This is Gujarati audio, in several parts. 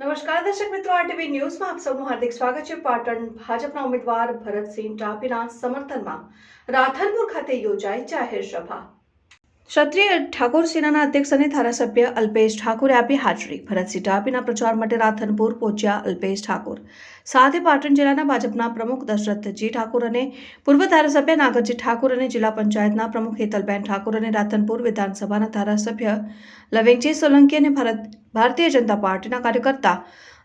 નમસ્કાર દર્શક મિત્રો આરટીવી ન્યૂઝમાં આપ સૌનું હાર્દિક સ્વાગત છે. પાટણ ભાજપના ઉમેદવાર ભરતસિંહ ટાપીના સમર્થનમાં રાધનપુર ખાતે યોજાઈ જાહેર સભા. ક્ષત્રિય ઠાકોર સેનાના અધ્યક્ષ અને ધારાસભ્ય અલ્પેશ ઠાકોરે આપી હાજરી. ભરતસિંહ ટાપીના પ્રચાર માટે રાધનપુર પહોંચ્યા અલ્પેશ ઠાકોર. સાથે પાટણ જિલ્લાના ભાજપના પ્રમુખ દશરથજી ઠાકોર અને પૂર્વ ધારાસભ્ય નાગરજી ઠાકોર અને જિલ્લા પંચાયતના પ્રમુખ હેતલબેન ઠાકોર અને રાધનપુર વિધાનસભાના ધારાસભ્ય લવિંગજી સોલંકી અને ભારત ભારતીય જનતા પાર્ટીના કાર્યકર્તા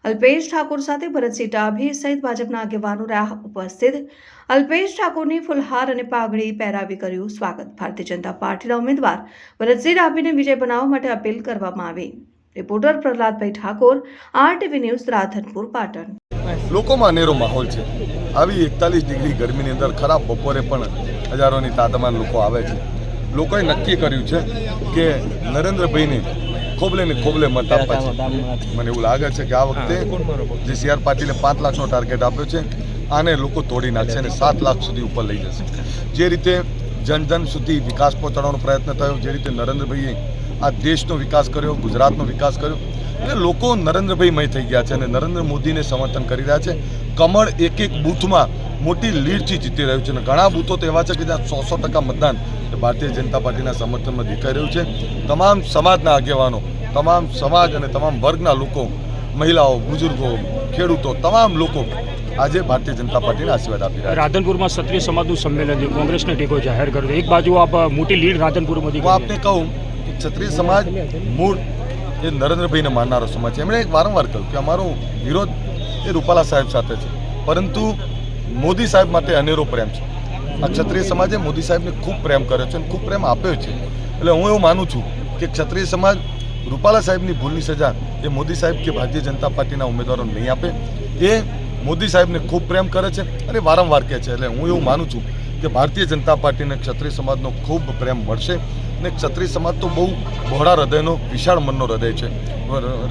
અલ્પેશ ઠાકોર સાથે ભરતસિંહ ડાભી સહિત ભાજપના આગેવાનો રહ્યા ઉપસ્થિત. અલ્પેશ ઠાકોરની ફુલહાર અને પાઘડી પહેરાવી કર્યું સ્વાગત. ભારતીય જનતા પાર્ટીના ઉમેદવાર ભરતસિંહ ડાભીને વિજય બનાવવા માટે અપીલ કરવામાં આવી. Reporter Prahladbhai Thakor RTV news, Radhanpur, Patan. લોકોમાં અનેરો માહોલ છે. આવી એકતાલીસ ડિગ્રી ગરમીની અંદર ખરાબ બપોરે પણ હજારોની તાદામાં લોકો આવે છે. લોકોએ નક્કી કર્યું છે કે નરેન્દ્રભાઈને ખોબલે ને ખોબલે મત આપવા છે. મને એવું લાગે છે કે આ વખતે જે સી આર પાટીલે પાંચ લાખનો ટાર્ગેટ આપ્યો છે આને લોકો તોડી નાખશે અને સાત લાખ સુધી ઉપર લઈ જશે. જે રીતે જન જન સુધી વિકાસ પહોંચાડવાનો પ્રયત્ન થયો જે રીતે નરેન્દ્રભાઈએ આ દેશનો વિકાસ કર્યો ગુજરાતનો વિકાસ કર્યો એટલે લોકો નરેન્દ્રભાઈ મય થઈ ગયા છે અને નરેન્દ્ર મોદીને સમર્થન કરી રહ્યા છે. કમળ એક એક બૂથમાં મોટી લીડથી જીતી રહ્યું છે અને ઘણા બૂથો તો એવા છે કે જ્યાં સો સો ટકા મતદાન ભારતીય જનતા પાર્ટીના સમર્થનમાં દેખાઈ રહ્યું છે. તમામ સમાજના આગેવાનો તમામ સમાજ અને તમામ વર્ગના લોકો મહિલાઓ બુઝુર્ગો ખેડૂતો તમામ લોકો આજે ભારતીય જનતા પાર્ટીને આશીર્વાદ આપી રહ્યા રાધનપુરમાં ક્ષત્રિય સમાજનું સંમેલન કોંગ્રેસને ટેકો જાહેર કર્યો. એક બાજુ આપ મોટી લીડ રાધનપુરમાંથી હું આપને કહું કે ક્ષત્રિય સમાજ મૂળ એ નરેન્દ્રભાઈને માનનારો સમાજ છે. એમણે એક વારંવાર કહ્યું કે અમારો વિરોધ એ રૂપાલા સાહેબ સાથે છે. પરંતુ મોદી સાહેબ માટે અનેરો પ્રેમ છે. આ ક્ષત્રિય સમાજે મોદી સાહેબને ખૂબ પ્રેમ કર્યો છે અને ખૂબ પ્રેમ આપ્યો છે. એટલે હું એવું માનું છું કે ક્ષત્રિય સમાજ રૂપાલા સાહેબની ભૂલની સજા એ મોદી સાહેબ કે ભારતીય જનતા પાર્ટીના ઉમેદવારો નહીં આપે. એ મોદી સાહેબને ખૂબ પ્રેમ કરે છે અને વારંવાર કહે છે. એટલે હું એવું માનું છું કે ભારતીય જનતા પાર્ટીને ક્ષત્રિય સમાજનો ખૂબ પ્રેમ મળશે અને ક્ષત્રિય સમાજ તો બહુ બહોળા હૃદયનો, વિશાળ મનનો હૃદય છે.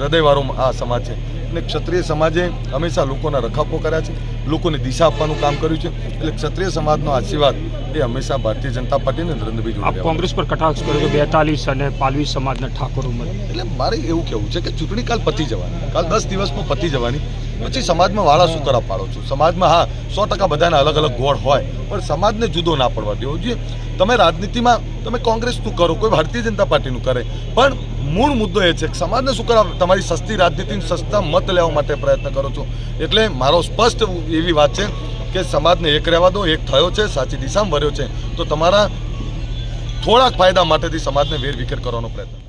હૃદયવાળો આ સમાજ છે. અને ક્ષત્રિય સમાજે હંમેશા લોકોના રખાપો કર્યા છે. લોકોને દિશા આપવાનું કામ કર્યું છે. એટલે ક્ષત્રિય સમાજનો આશીર્વાદ એ હંમેશા ભારતીય જનતા પાર્ટીને નરેન્દ્રભાઈ જોડે કોંગ્રેસ પર કટાક્ષ કર્યો કે બેતાલીસ અને પાલવી સમાજના ઠાકોર મત એટલે મારે એવું કહેવું છે કે ચૂંટણી કાલ પતી જવાની. કાલ દસ દિવસમાં પતી જવાની. પછી સમાજમાં વાળા શું કરા પાડો છો. સમાજમાં હા સો ટકા બધાના અલગ અલગ ગોળ હોય પણ સમાજને જુદો ના પડવા દેવો જોઈએ. તમે રાજનીતિમાં તમે કોંગ્રેસનું કરો કોઈ ભારતીય જનતા પાર્ટીનું કરે. પણ મૂળ મુદ્દો એ છે કે સમાજને શું કરવા તમારી સસ્તી રાજનીતિની સસ્તા મત લેવા માટે પ્રયત્ન કરો છો. એટલે મારો સ્પષ્ટ એવી વાત છે કે સમાજને એક રહેવા દો, એક થયો છે, સાચી દિશામાં વર્યો છે. તો તમારા થોડાક ફાયદા માટેથી સમાજને વેરવિખેર કરવાનો પ્રયત્ન